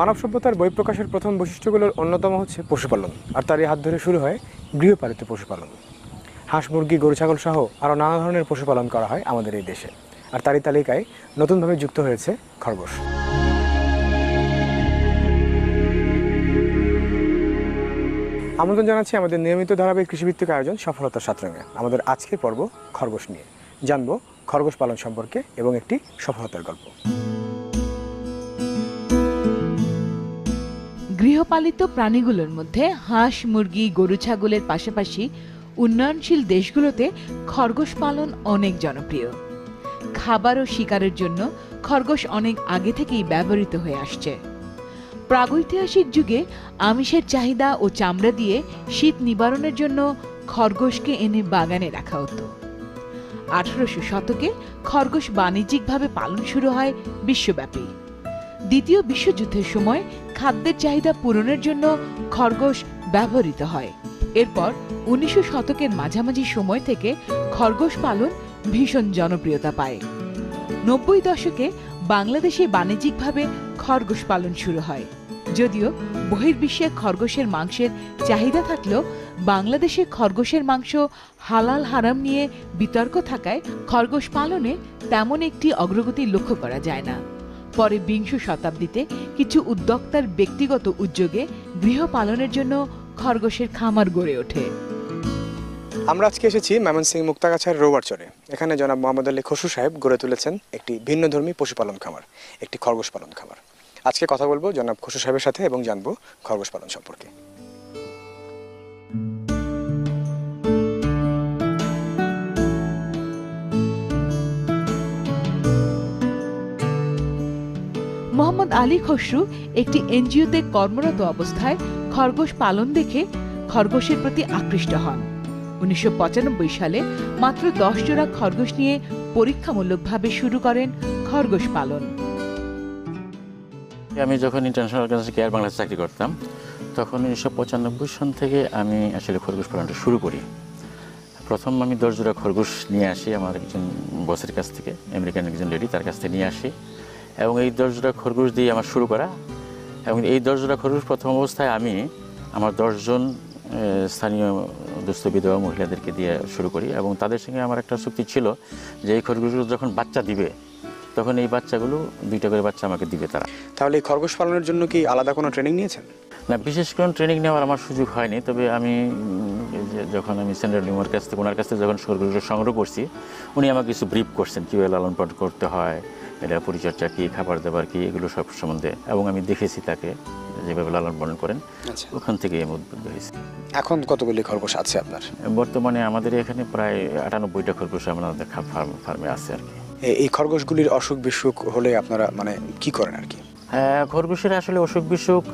মানব সভ্যতার বই প্রকাশের প্রথম বৈশিষ্ট্যগুলোর অন্যতম হচ্ছে পশুপালন, আর তারই হাত ধরে শুরু হয় গৃহপালিত পশুপালন। হাঁস, মুরগি, গরু, ছাগল সহ আরও নানা ধরনের পশুপালন করা হয় আমাদের এই দেশে, আর তারই তালিকায় নতুনভাবে যুক্ত হয়েছে খরগোশ। আমন্ত্রণ জানাচ্ছি আমাদের নিয়মিত ধারাবাহিক কৃষিভিত্তিক আয়োজন সফলতার সাতরঙে। আমাদের আজকের পর্ব খরগোশ নিয়ে। জানব খরগোশ পালন সম্পর্কে এবং একটি সফলতার গল্প। গৃহপালিত প্রাণীগুলোর মধ্যে হাঁস, মুরগি, গরু, ছাগলের পাশাপাশি উন্নয়নশীল দেশগুলোতে খরগোশ পালন অনেক জনপ্রিয়। খাবার ও শিকারের জন্য খরগোশ অনেক আগে থেকেই ব্যবহৃত হয়ে আসছে। প্রাগৈতিহাসিক যুগে আমিষের চাহিদা ও চামড়া দিয়ে শীত নিবারণের জন্য খরগোশকে এনে বাগানে রাখা হতো। আঠারোশো শতকে খরগোশ বাণিজ্যিকভাবে পালন শুরু হয় বিশ্বব্যাপী। দ্বিতীয় বিশ্বযুদ্ধের সময় খাদ্যের চাহিদা পূরণের জন্য খরগোশ ব্যবহৃত হয়। এরপর উনিশশো শতকের মাঝামাঝি সময় থেকে খরগোশ পালন ভীষণ জনপ্রিয়তা পায়। নব্বই দশকে বাংলাদেশে বাণিজ্যিকভাবে খরগোশ পালন শুরু হয়। যদিও বহির্বিশ্বে খরগোশের মাংসের চাহিদা থাকলেও বাংলাদেশে খরগোশের মাংস হালাল হারাম নিয়ে বিতর্ক থাকায় খরগোশ পালনে তেমন একটি অগ্রগতি লক্ষ্য করা যায় না। পরে বিংশ শতাব্দীতে কিছু উদ্যোক্তার ব্যক্তিগত উদ্যোগে গৃহপালনের জন্য খরগোশের খামার গড়ে ওঠে। আমরা আজকে এসেছি সিং মুক্তাগাছার রোবারচরে এখানে জনাব মোহাম্মদ আলী খসু সাহেব গড়ে তুলেছেন একটি ভিন্নধর্মী পশুপালন খামার, একটি খরগোশ পালন খামার। আজকে কথা বলব জনাব খসু সাহেবের সাথে এবং জানব খরগোশ পালন সম্পর্কে। মোহাম্মদ আলী খসরু একটি এনজিওতে কর্মরত অবস্থায় খরগোশ পালন দেখে খরগোশের প্রতি আকৃষ্ট হন। উনিশশো পঁচানব্বই সালে মাত্র দশ জোড়া খরগোশ নিয়ে পরীক্ষামূলকভাবে শুরু করেন খরগোশ পালন। আমি যখন ইন্টারন্যাশনাল অর্গানাইজেশন কেয়ার বাংলাদেশ চাকরি করতাম, তখন উনিশশো পঁচানব্বই সন থেকে আমি আসলে খরগোশ পালনটা শুরু করি। প্রথম আমি দশ জোড়া খরগোশ নিয়ে আসি, আমার একজন বসের কাছ থেকে আমেরিকান একজন লেডি তার কাছ থেকে নিয়ে আসি। এবং এই দশ জোড়া খরগোশ দিয়ে আমার শুরু করা। এবং এই দশ জোড়া খরগোশ প্রথম অবস্থায় আমি আমার দশজন স্থানীয় দুস্থ বিধবা মহিলাদেরকে দিয়ে শুরু করি এবং তাদের সঙ্গে আমার একটা চুক্তি ছিল যে এই খরগোশগুলো যখন বাচ্চা দিবে তখন এই বাচ্চাগুলো দুইটা করে বাচ্চা আমাকে দিবে তারা। তাহলে এই খরগোশ পালনের জন্য কি আলাদা কোনো ট্রেনিং নিয়েছেন? না বিশেষ কোনো ট্রেনিং নেওয়ার আমার সুযোগ হয়নি তবে আমি যে যখন আমি সেন্ট্রাল নিউমার কাছ থেকে ওনার কাছ থেকে যখন সরকারি সংগ্রহ করছি উনি আমাকে কিছু ব্রিফ করছেন কীভাবে লালন পালন করতে হয় এটা পরিচর্যা কী খাবার দাবার কী এগুলো সব সম্বন্ধে। এবং আমি দেখেছি তাকে যেভাবে লালন পালন করেন আচ্ছা। ওখান থেকে আমি উদ্বুদ্ধ হয়েছি। এখন কতগুলি খরগোশ আছে আপনার? বর্তমানে আমাদের এখানে প্রায় আটানব্বইটা খরগোশ আমাদের ফার্ম ফার্মে আছে আর কি। এই খরগোশগুলির অসুখ বিসুখ হলে আপনারা মানে কি করেন আর কি? হ্যাঁ, খরগোশের আসলে অসুখ বিসুখ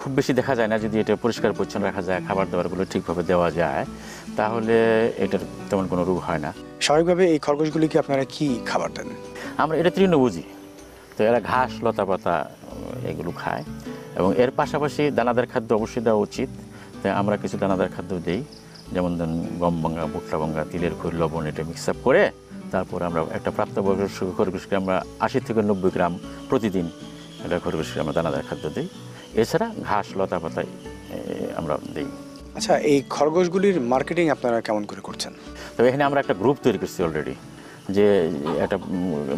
খুব বেশি দেখা যায় না। যদি এটা পরিষ্কার পরিচ্ছন্ন রাখা যায় খাবার দাবারগুলো ঠিকভাবে দেওয়া যায় তাহলে এটার তেমন কোনো রোগ হয় না। স্বাভাবিকভাবে এই খরগোশগুলিকে আপনারা কি খাবার দেন? আমরা এটা তৃণভোজী তো এরা ঘাস লতা পাতা এগুলো খায়। এবং এর পাশাপাশি দানাদার খাদ্য অবশ্যই দেওয়া উচিত। তাই আমরা কিছু দানাদার খাদ্য দিই। যেমন ধরুন গম ভাঙ্গা ভুট্টা ভাঙ্গা তিলের খৈর লবণ এটা মিক্স আপ করে তারপর আমরা একটা প্রাপ্তবয়স্ক খরগোশকে আমরা আশি থেকে নব্বই গ্রাম প্রতিদিন এটা খরগোশকে আমরা দানাদার খাদ্য দিই। এছাড়া ঘাস লতা পাতা আমরা দিই। আচ্ছা এই খরগোশগুলির মার্কেটিং আপনারা কেমন করে করছেন? তবে এখানে আমরা একটা গ্রুপ তৈরি করছি অলরেডি যে একটা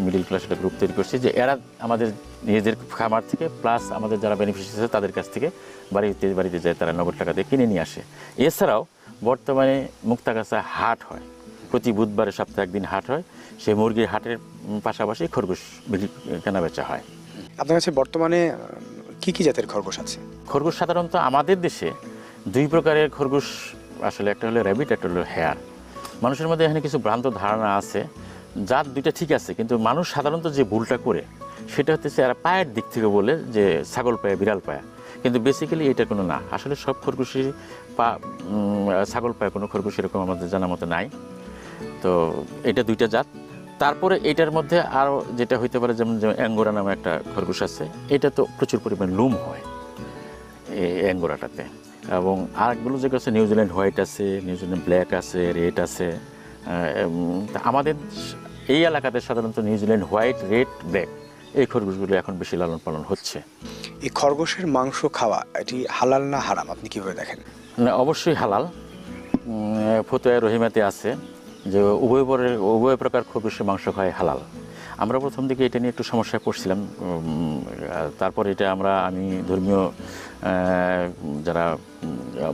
মিডিল ক্লাস একটা গ্রুপ তৈরি করছি যে এরা আমাদের নিজেদের খামার থেকে প্লাস আমাদের যারা বেনিফিশিয়ারি আছে তাদের কাছ থেকে বাড়িতে বাড়িতে যায় তারা নগদ টাকা দিয়ে কিনে নিয়ে আসে। এছাড়াও বর্তমানে মুক্তাগাছা হাট হয়। প্রতি বুধবারে সপ্তাহে একদিন হাট হয়। সেই মুরগির হাটের পাশাপাশি খরগোশ বিক্রি কেনা বেচা হয়। আপনার কাছে বর্তমানে কি কি জাতের খরগোশ আছে? খরগোশ সাধারণত আমাদের দেশে দুই প্রকারের খরগোশ আসলে একটা হলো র্যাবিট একটা হলো হেয়ার মানুষের মধ্যে এখানে কিছু ভ্রান্ত ধারণা আছে। জাত দুইটা ঠিক আছে, কিন্তু মানুষ সাধারণত যে ভুলটা করে, সেটা হচ্ছে এরা পায়ের দিক থেকে বলে যে ছাগল পায়া, বিড়াল পায়া। কিন্তু বেসিক্যালি এটা কোনো না। আসলে সব খরগোশের পা ছাগল পায়া, কোনো খরগোশ এরকম আমাদের জানা মতো নাই। তো এটা দুইটা জাত। তারপরে এটার মধ্যে আরও যেটা হইতে পারে, যেমন যেমন অ্যাঙ্গোরা নামে একটা খরগোশ আছে, এটা তো প্রচুর পরিমাণ লুম হয় এই অ্যাঙ্গোরাটাতে। এবং আরেকগুলো যেগুলো আছে, নিউজিল্যান্ড হোয়াইট আছে, নিউজিল্যান্ড ব্ল্যাক আছে, রেড আছে। আমাদের এই এলাকাতে সাধারণত নিউজিল্যান্ড হোয়াইট রেড ব্ল্যাক এই খরগোশগুলো এখন বেশি লালন পালন হচ্ছে। এই খরগোশের মাংস খাওয়া এটি হালাল না হারাম? আপনি কীভাবে দেখেন? না অবশ্যই হালাল। ফতুয়া রহিমাতে আছে যে উভয় উভয় প্রকার খরগোশের মাংস খায় হালাল। আমরা প্রথম দিকে এটা নিয়ে একটু সমস্যায় পড়ছিলাম তারপর এটা আমরা আমি ধর্মীয় যারা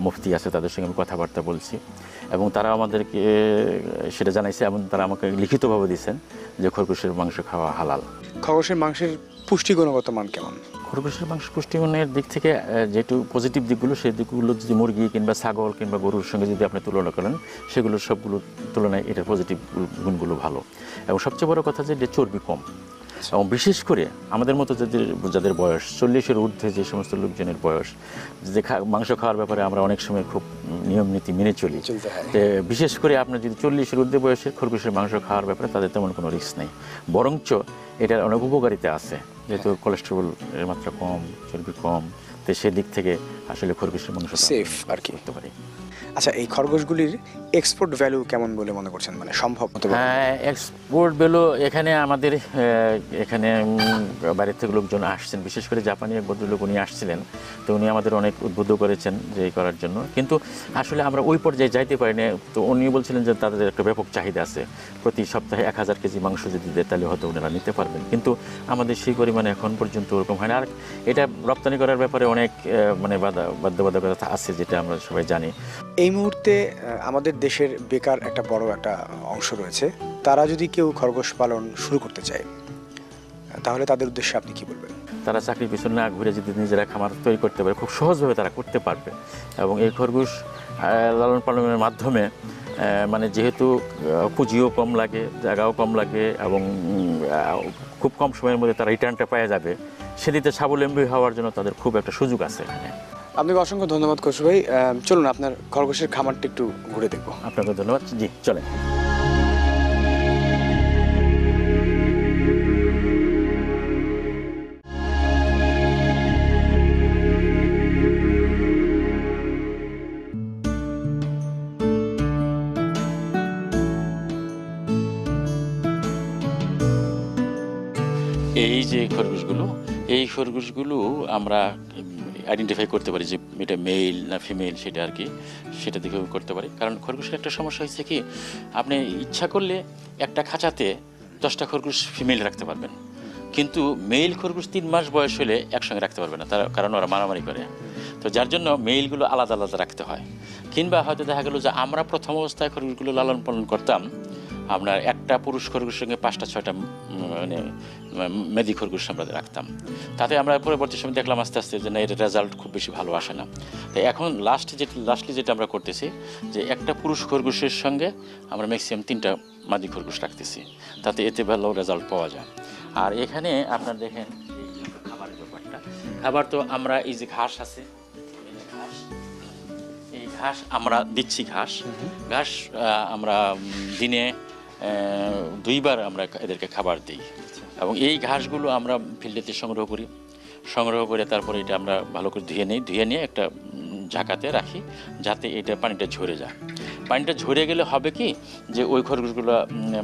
মুফতি আছে তাদের সঙ্গে আমি কথাবার্তা বলছি। এবং তারা আমাদেরকে সেটা জানাইছে এবং তারা আমাকে লিখিতভাবে দিয়েছেন যে খরগোশের মাংস খাওয়া হালাল। খরগোশের মাংসের পুষ্টি গুণগত মান কেমন? খরগোশের মাংস পুষ্টিগুণের দিক থেকে যেটু পজিটিভ দিকগুলো সেই দিকগুলো যদি মুরগি কিংবা ছাগল কিংবা গরুর সঙ্গে যদি আপনি তুলনা করেন সেগুলো সবগুলোর তুলনায় এটার পজিটিভ গুণগুলো ভালো। এবং সবচেয়ে বড় কথা যে চর্বি কম। এবং বিশেষ করে আমাদের মতো যাদের যাদের বয়স চল্লিশের ঊর্ধ্বে যে সমস্ত লোকজনের বয়স যে মাংস খাওয়ার ব্যাপারে আমরা অনেক সময় খুব নিয়ম নীতি মেনে চলি। হয়। বিশেষ করে আপনার যদি চল্লিশের ঊর্ধ্বে বয়সের খরগোশের মাংস খাওয়ার ব্যাপারে তাদের তেমন কোনো রিস্ক নেই। বরঞ্চ এটার অনেক উপকারিতা আছে। যেহেতু কোলেস্ট্রল এর মাত্রা কম চর্বি কম তো সেদিক থেকে আসলে খরগোশের মাংস সেফ আর কি। করতে পারি। আচ্ছা এই খরগোশগুলির এক্সপোর্ট ভ্যালু কেমন বলে মনে করছেন? মানে সম্ভব। হ্যাঁ এক্সপোর্ট ভ্যালু এখানে আমাদের এখানে বাইরের থেকে লোকজন আসছেন বিশেষ করে জাপানি এক ভদ্রলোক উনি আসছিলেন তো উনি আমাদের অনেক উদ্বুদ্ধ করেছেন যে এই করার জন্য। কিন্তু আসলে আমরা ওই পর্যায়ে যাইতে পারি না তো উনি বলছিলেন যে তাদের একটা ব্যাপক চাহিদা আছে প্রতি সপ্তাহে এক হাজার কেজি মাংস যদি দেয় তাহলে হয়তো ওনারা নিতে পারবেন। কিন্তু আমাদের সেই পরিমাণে এখন পর্যন্ত ওরকম হয় না। আর এটা রপ্তানি করার ব্যাপারে অনেক মানে বাধা বাধ্যবাধকতা আছে যেটা আমরা সবাই জানি। এই মুহূর্তে আমাদের দেশের বেকার একটা বড় একটা অংশ রয়েছে। তারা যদি কেউ খরগোশ পালন শুরু করতে চায়, তাহলে তাদের উদ্দেশ্যে আপনি কি বলবেন? তারা চাকরির পিছনে না ঘুরে যদি নিজেরা খামার তৈরি করতে পারে, খুব সহজভাবে তারা করতে পারবে। এবং এই খরগোশ লালন পালনের মাধ্যমে মানে যেহেতু পুঁজিও কম লাগে, জায়গাও কম লাগে, এবং খুব কম সময়ের মধ্যে তারা রিটার্নটা পেয়ে যাবে সেদিকে স্বাবলম্বী হওয়ার জন্য তাদের খুব একটা সুযোগ আছে এখানে। আপনাকে অসংখ্য ধন্যবাদ কৌশু ভাই। চলুন আপনার খরগোশের খামারটা একটু ঘুরে দেখব। আপনাকে ধন্যবাদ। জি চলেন। এই যে খরগোশগুলো এই খরগোশগুলো আমরা আইডেন্টিফাই করতে পারি যে এটা মেল না ফিমেল সেটা আর কি, সেটা দেখেও করতে পারি। কারণ খরগোশের একটা সমস্যা হয়েছে কি, আপনি ইচ্ছা করলে একটা খাঁচাতে দশটা খরগোশ ফিমেল রাখতে পারবেন। কিন্তু মেল খরগোশ তিন মাস বয়স হলে একসঙ্গে রাখতে পারবে না, তার কারণ ওরা মারামারি করে। তো যার জন্য মেইলগুলো আলাদা আলাদা রাখতে হয়। কিংবা হয়তো দেখা গেল যে আমরা প্রথম অবস্থায় খরগোশগুলো লালন পালন করতাম আপনার একটা পুরুষ খরগোশের সঙ্গে পাঁচটা ছয়টা মানে মেদি খরগোশ আমরা রাখতাম। তাতে আমরা পরবর্তী সময় দেখলাম আস্তে আস্তে যে না এর রেজাল্ট খুব বেশি ভালো আসে না। তো এখন লাস্ট যেটা লাস্টলি যেটা আমরা করতেছি যে একটা পুরুষ খরগোশের সঙ্গে আমরা ম্যাক্সিমাম তিনটা মাদি খরগোশ রাখতেছি। তাতে এতে ভালো রেজাল্ট পাওয়া যায়। আর এখানে আপনার দেখেন এই খাবারের ব্যাপারটা। খাবার তো আমরা এই যে ঘাস আছে ঘাস এই ঘাস আমরা দিচ্ছি ঘাস। ঘাস আমরা দিনে দুইবার আমরা এদেরকে খাবার দিই। এবং এই ঘাসগুলো আমরা ফিল্ডেতে সংগ্রহ করি। সংগ্রহ করে তারপরে এটা আমরা ভালো করে ধুয়ে নিই। ধুয়ে নিয়ে একটা ঝাঁকাতে রাখি যাতে এটা পানিটা ঝরে যায়। পানিটা ঝরে গেলে হবে কি যে ওই খরগোশগুলো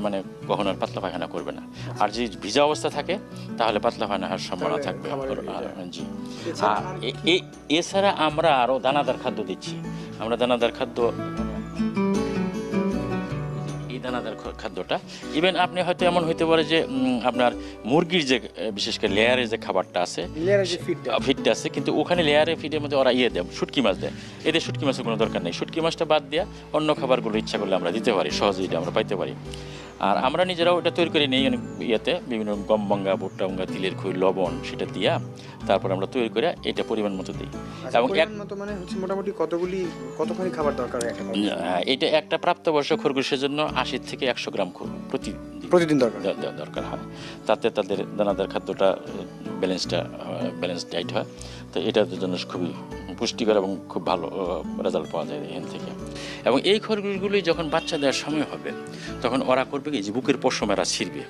মানে কখনো আর পাতলা পায়খানা করবে না। আর যদি ভিজা অবস্থা থাকে তাহলে পাতলা পায়খানা হওয়ার সম্ভাবনা থাকবে। জি। এছাড়া আমরা আরও দানাদার খাদ্য দিচ্ছি। আমরা দানাদার খাদ্য দানাদার খাদ্যটা। ইভেন আপনি হয়তো এমন হইতে পারে যে আপনার মুরগির যে বিশেষ করে লেয়ারের যে খাবারটা আছে ফিডটা আছে কিন্তু ওখানে লেয়ারের ফিডের মধ্যে ওরা ইয়ে দেয় শুটকি মাছ দেয়। এদের শুটকি মাছের কোনো দরকার নেই। শুটকি মাছটা বাদ দেওয়া অন্য খাবারগুলো ইচ্ছা করলে আমরা দিতে পারি সহজেই আমরা পাইতে পারি। আর আমরা নিজেরাও এটা তৈরি করে নিই ইয়েতে বিভিন্ন গম ভাঙ্গা ভুট্টা ভঙ্গা তিলের খুই লবণ সেটা দিয়া তারপর আমরা তৈরি করে এটা পরিমাণ মতো দিই। এবং এক মতো মানে হচ্ছে মোটামুটি কতগুলি কতখানি খাবার দরকার এটা একটা প্রাপ্তবয়স্ক খরগোশের জন্য আশি থেকে একশো গ্রাম খর- প্রতিদিন দরকার। দরকার হয়। তাতে তাদের দানাদার খাদ্যটা ব্যালেন্সটা ব্যালেন্স ডাইট হয়। তো এটার জন্য খুবই পুষ্টিকর এবং খুব ভালো রেজাল্ট পাওয়া যায় এখান থেকে। এবং এই খরগোশগুলি যখন বাচ্চা দেওয়ার সময় হবে, তখন ওরা করবে কি যে বুকের পশমেরা ছিঁড়বে।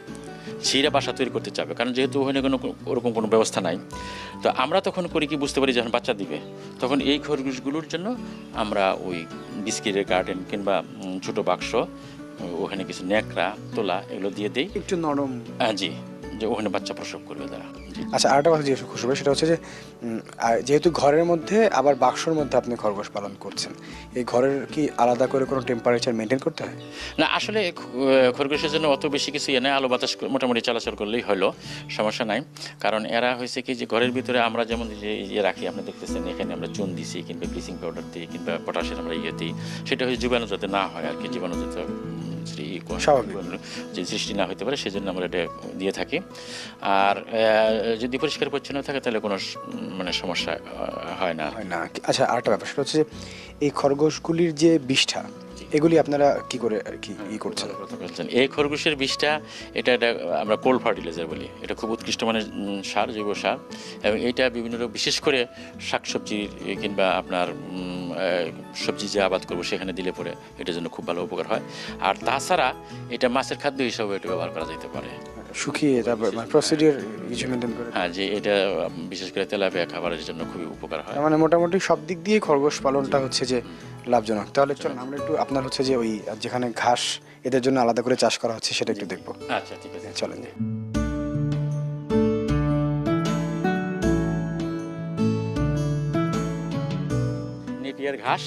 ছিঁড়ে বাসা তৈরি করতে চাবে। কারণ যেহেতু ওখানে কোনো, ওরকম কোনো ব্যবস্থা নাই। তো আমরা তখন করি কি বুঝতে পারি যখন বাচ্চা দিবে, তখন এই খরগোশগুলোর জন্য আমরা ওই বিস্কিটের গার্ডেন কিংবা ছোটো বাক্স ওখানে কিছু ন্যাকড়া তোলা এগুলো দিয়ে দিই। একটু নরম। হ্যাঁ জি যে ওখানে বাচ্চা প্রসব করবে তারা। আচ্ছা আরেকটা কথা জিজ্ঞেস খুশি সেটা হচ্ছে যে যেহেতু ঘরের মধ্যে আবার বাক্সর মধ্যে আপনি খরগোশ পালন করছেন এই ঘরের কি আলাদা করে কোনো টেম্পারেচার মেনটেন করতে হয়? না আসলে খরগোশের জন্য অত বেশি কিছু ইয়ে নেই আলো বাতাস মোটামুটি চলাচল করলেই হলো সমস্যা নাই। কারণ এরা হয়েছে কি যে ঘরের ভিতরে আমরা যেমন যে ইয়ে রাখি আপনি দেখতেছেন এখানে আমরা চুন দিছি কিংবা ব্লিচিং পাউডার দিই কিংবা পটাশের আমরা ইয়ে দিই সেটা হচ্ছে জীবাণু যাতে না হয় আর কি জীবাণু যাতে স্বাভাবিক। যে সৃষ্টি না হতে পারে সেজন্য আমরা এটা দিয়ে থাকি। আর যদি পরিষ্কার পরিচ্ছন্ন থাকে তাহলে কোনো মানে সমস্যা হয় না। হয় না। আচ্ছা আরেকটা ব্যাপার সেটা হচ্ছে যে এই খরগোশগুলির যে বিষ্ঠা এগুলি আপনারা কি করে আর কি ই করছেন? এই খরগোশের বিষটা এটা একটা আমরা কোল্ড ফার্টিলাইজার বলি। এটা খুব উৎকৃষ্ট মানের সার জৈব সার। এবং এটা বিভিন্ন রকম বিশেষ করে শাকসবজি কিংবা আপনার সবজি যে আবাদ করব সেখানে দিলে পরে এটার জন্য খুব ভালো উপকার হয়। আর তাছাড়া এটা মাছের খাদ্য হিসাবে এটা ব্যবহার করা যেতে পারে। শুকিয়ে তারপর মানে প্রসিডিওর কিছু মেনটেন করে হ্যাঁ যে এটা বিশেষ করে তেলাপিয়া খাবারের জন্য খুবই উপকার হয়। মানে মোটামুটি সব দিক দিয়ে খরগোশ পালনটা হচ্ছে যে লাভজনক। তাহলে চলুন আমরা একটু আপনার হচ্ছে যে ওই যেখানে ঘাস এদের জন্য আলাদা করে চাষ করা হচ্ছে সেটা একটু দেখব। আচ্ছা ঠিক আছে। চলেন যে। নেপিয়ার ঘাস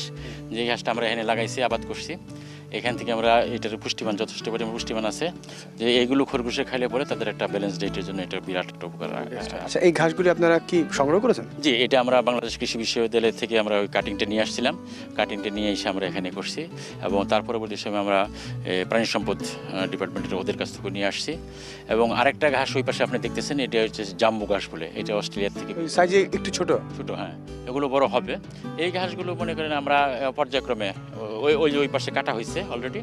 যে ঘাসটা আমরা এখানে লাগাইছি আবাদ করছি। এখান থেকে আমরা এটার পুষ্টিমান যথেষ্ট পরিমাণ পুষ্টিমান আছে যে এইগুলো খরগোশে খাইলে পরে তাদের একটা ব্যালেন্স ডাইটের জন্য এটা বিরাট একটা উপকার আচ্ছা এই ঘাসগুলি আপনারা কি সংগ্রহ করেছেন? জি এটা আমরা বাংলাদেশ কৃষি বিশ্ববিদ্যালয় থেকে আমরা ওই কাটিংটা নিয়ে আসছিলাম। কাটিংটা নিয়ে এসে আমরা এখানে করছি এবং তার পরবর্তী সময় আমরা প্রাণী সম্পদ ডিপার্টমেন্টের ওদের কাছ থেকে নিয়ে আসছি। এবং আরেকটা ঘাস ওই পাশে আপনি দেখতেছেন এটা হচ্ছে জাম্বু ঘাস বলে এটা অস্ট্রেলিয়ার থেকে সাইজে একটু ছোট? ছোট হ্যাঁ। এগুলো বড় হবে। এই ঘাসগুলো মনে করেন আমরা পর্যায়ক্রমে ওই ওই ওই পাশে কাটা হয়েছে। অলরেডি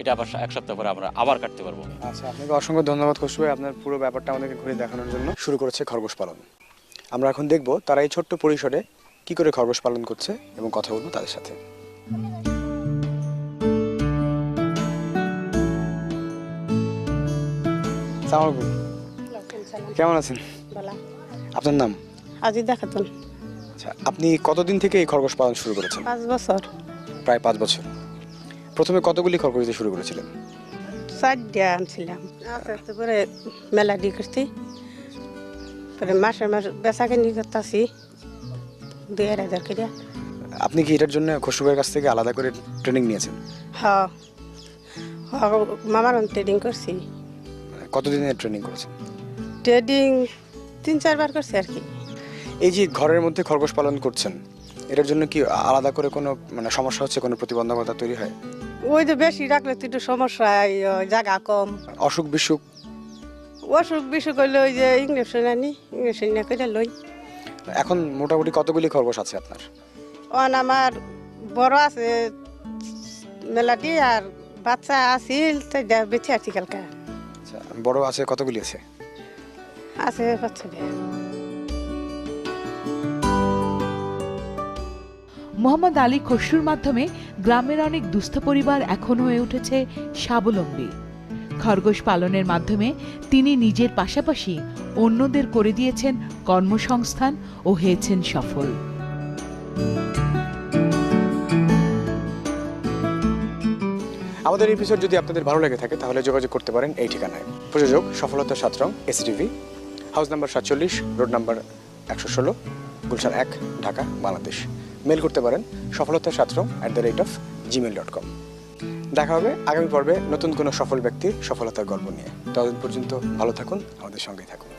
এটা আবার এক সপ্তাহ পরে আমরা আবার কাটতে পারব। আচ্ছা আপনাকে অসংখ্য ধন্যবাদ খুশবু ভাই। আপনার পুরো ব্যাপারটা আমাদেরকে ঘুরে দেখানোর জন্য। শুরু করেছে খরগোশ পালন। আমরা এখন দেখব তারা এই ছোট্ট পরিসরে কি করে খরগোশ পালন করছে এবং কথা বলব তাদের সাথে। কেমন আছেন? আপনার নাম? আজি দেখাতুন আচ্ছা আপনি কতদিন থেকে এই খরগোশ পালন শুরু করেছেন? পাঁচ বছর। প্রায় পাঁচ বছর। প্রথমে কতগুলি খরগোশ দিয়ে শুরু করেছিলেন? চারটা আনছিলাম। আস্তে আস্তে করে মেলা দিয়ে করছি। পরে মাসে মাসে বেচা কিনি করতেছি। দুই আড়াই হাজার করে। আপনি কি এটার জন্য খসরুবের কাছ থেকে আলাদা করে ট্রেনিং নিয়েছেন? হ। হ, মামার ট্রেডিং করছি। কতদিনের ট্রেনিং করেছেন? ট্রেডিং তিন চারবার করছি আর কি। এই যে ঘরের মধ্যে খরগোশ পালন করছেন এটার জন্য কি আলাদা করে কোনো মানে সমস্যা হচ্ছে কোনো প্রতিবন্ধকতা তৈরি হয়? ওই যে বেশি রাখলে তো একটু সমস্যা জায়গা কম। অসুখ বিসুখ? অসুখ বিসুখ হইলে ওই যে ইঞ্জেকশন আনি ইঞ্জেকশন নিয়ে করে লই। এখন মোটামুটি কতগুলি খরগোশ আছে আপনার? অন আমার বড় আছে মেলাটি আর বাচ্চা আছিল তো যা- বেঁচে আছি কালকা। আচ্ছা বড় আছে কতগুলি আছে? আছে বাচ্চা মোহাম্মদ আলী খসরুর মাধ্যমে গ্রামের অনেক দুস্থ পরিবার এখন হয়ে উঠেছে স্বাবলম্বী। খরগোশ পালনের মাধ্যমে তিনি নিজের পাশাপাশি অন্যদের করে দিয়েছেন কর্মসংস্থান ও হয়েছেন সফল। আমাদের এপিসোড যদি আপনাদের ভালো লেগে থাকে, তাহলে যোগাযোগ করতে পারেন এই ঠিকানায়। প্রযোজক সফলতা সাতরং এসিটিভি হাউস নাম্বার সাতচল্লিশ রোড নাম্বার একশো ষোলো, গুলশান এক, ঢাকা, বাংলাদেশ। মেল করতে পারেন সফলতা ছাত্র at the rate of Gmail dot com দেখা হবে আগামী পর্বে নতুন কোনো সফল ব্যক্তির সফলতার গল্প নিয়ে। ততদিন পর্যন্ত ভালো থাকুন, আমাদের সঙ্গেই থাকুন।